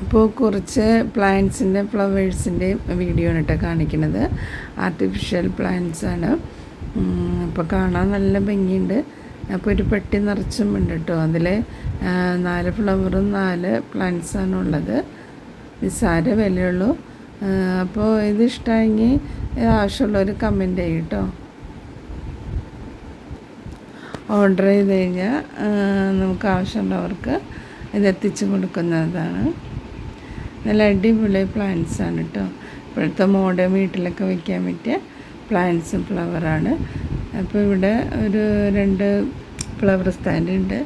അപ്പോൾ കുറച്ച് പ്ലാന്റ്സിന്റെ ഫ്ലവേഴ്സിന്റെയും വീഡിയോ ആണ് കേട്ടോ കാണിക്കുന്നത്. ആർട്ടിഫിഷ്യൽ പ്ലാന്റ്സ് ആണ്. അപ്പോൾ കാണാൻ നല്ല ഭംഗിയുണ്ട്. അപ്പോൾ ഒരു പെട്ടി നിറച്ചും ഉണ്ട് കേട്ടോ അതിൽ നാല് ഫ്ലവറും നാല് പ്ലാന്റ്സാണ് ഉള്ളത്. നിസ്സാര വിലയുള്ളൂ. അപ്പോൾ ഇത് ഇഷ്ടമായെങ്കിൽ ആവശ്യമുള്ളവർ കമന്റ് ചെയ്യും കേട്ടോ ഓർഡർ ചെയ്ത് കഴിഞ്ഞാൽ നമുക്ക് ആവശ്യമുള്ളവർക്ക് ഇത് എത്തിച്ചു കൊടുക്കുന്നതാണ്. നല്ല അടിപൊളി പ്ലാന്റ്സ് ആണ് കേട്ടോ ഇപ്പോഴത്തെ മോഡേൺ വീട്ടിലൊക്കെ വെക്കാൻ പറ്റിയ പ്ലാന്റ്സും ഫ്ലവറാണ് അപ്പോൾ ഇവിടെ ഒരു രണ്ട് ഫ്ലവർ സ്റ്റാൻഡ് ഉണ്ട്.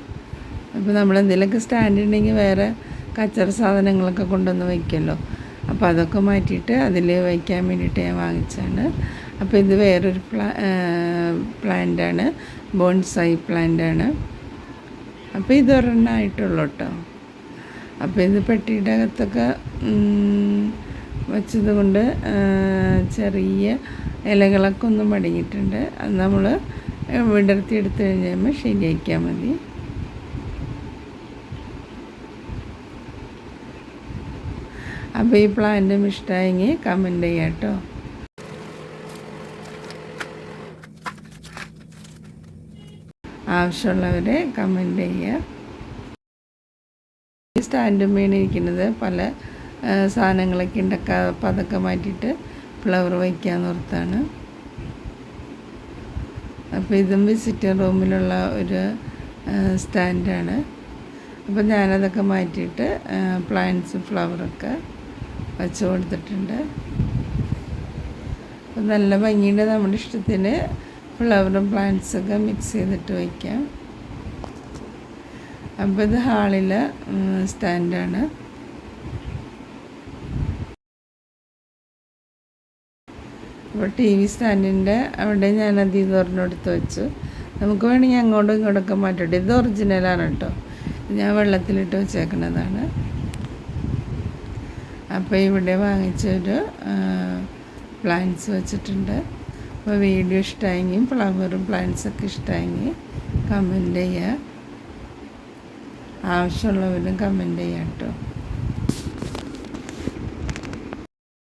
അപ്പോൾ നമ്മൾ എന്തെങ്കിലുമൊക്കെ സ്റ്റാൻഡ് ഉണ്ടെങ്കിൽ വേറെ കച്ചറ സാധനങ്ങളൊക്കെ കൊണ്ടുവന്ന് വയ്ക്കുമല്ലോ അപ്പോൾ അതൊക്കെ മാറ്റിയിട്ട് അതിൽ വയ്ക്കാൻ വേണ്ടിയിട്ട് ഞാൻ വാങ്ങിച്ചാണ് അപ്പോൾ ഇത് വേറൊരു പ്ലാ പ്ലാന്റാണ് ബോൺസായി പ്ലാന്റാണ് അപ്പോൾ ഇതൊരെണ്ണമായിട്ടുള്ളൂ കേട്ടോ അപ്പോൾ ഇത് പെട്ടിയുടെ അകത്തൊക്കെ വെച്ചത് കൊണ്ട് ചെറിയ ഇലകളൊക്കെ ഒന്ന് മടങ്ങിയിട്ടുണ്ട്. അത് നമ്മൾ വിടർത്തി എടുത്തു കഴിഞ്ഞാൽ ശരിയാക്കിയാൽ മതി. അപ്പോൾ ഈ പ്ലാന്റും ഇഷ്ടമായെങ്കിൽ കമന്റ് ചെയ്യാം കേട്ടോ. ആവശ്യമുള്ളവരെ കമന്റ് ചെയ്യുക സ്റ്റാൻഡും വീണിരിക്കുന്നത്. പല സാധനങ്ങളൊക്കെ ഉണ്ടാക്കുക അപ്പം അതൊക്കെ മാറ്റിയിട്ട് ഫ്ലവർ വയ്ക്കാമെന്ന് ഓർത്താണ് അപ്പോൾ ഇതും വിസിറ്റിംഗ് റൂമിലുള്ള ഒരു സ്റ്റാൻഡാണ്. അപ്പോൾ ഞാനതൊക്കെ മാറ്റിയിട്ട് പ്ലാന്റ്സ് ഫ്ലവറൊക്കെ വച്ച് കൊടുത്തിട്ടുണ്ട്. അപ്പോൾ നല്ല ഭംഗിയുണ്ട്. നമ്മുടെ ഇഷ്ടത്തിന് ഫ്ലവറും പ്ലാന്റ്സൊക്കെ മിക്സ് ചെയ്തിട്ട് വയ്ക്കാം. അപ്പോൾ ഇത് ഹാളിലെ സ്റ്റാൻഡാണ്. അപ്പോൾ ടി വി സ്റ്റാൻഡിന്റെ അവിടെ ഞാൻ അത് ഇത് ഒരെണ്ണെടുത്ത് വെച്ചു. നമുക്ക് വേണമെങ്കിൽ അങ്ങോട്ടും ഇങ്ങോട്ടൊക്കെ മാറ്റട്ടെ ഇത് ഒറിജിനലാണ് കേട്ടോ. ഞാൻ വെള്ളത്തിലിട്ട് വെച്ചേക്കുന്നതാണ് അപ്പോൾ ഇവിടെ വാങ്ങിച്ചൊരു പ്ലാന്റ്സ് വെച്ചിട്ടുണ്ട്. അപ്പോൾ വീഡിയോ ഇഷ്ടമായെങ്കിൽ ഫ്ലവറും പ്ലാന്റ്സൊക്കെ ഇഷ്ടമായെങ്കിൽ കമന്റ് ചെയ്യുക. ആവശ്യമുള്ളവരും കമന്റ് ചെയ്യാം കേട്ടോ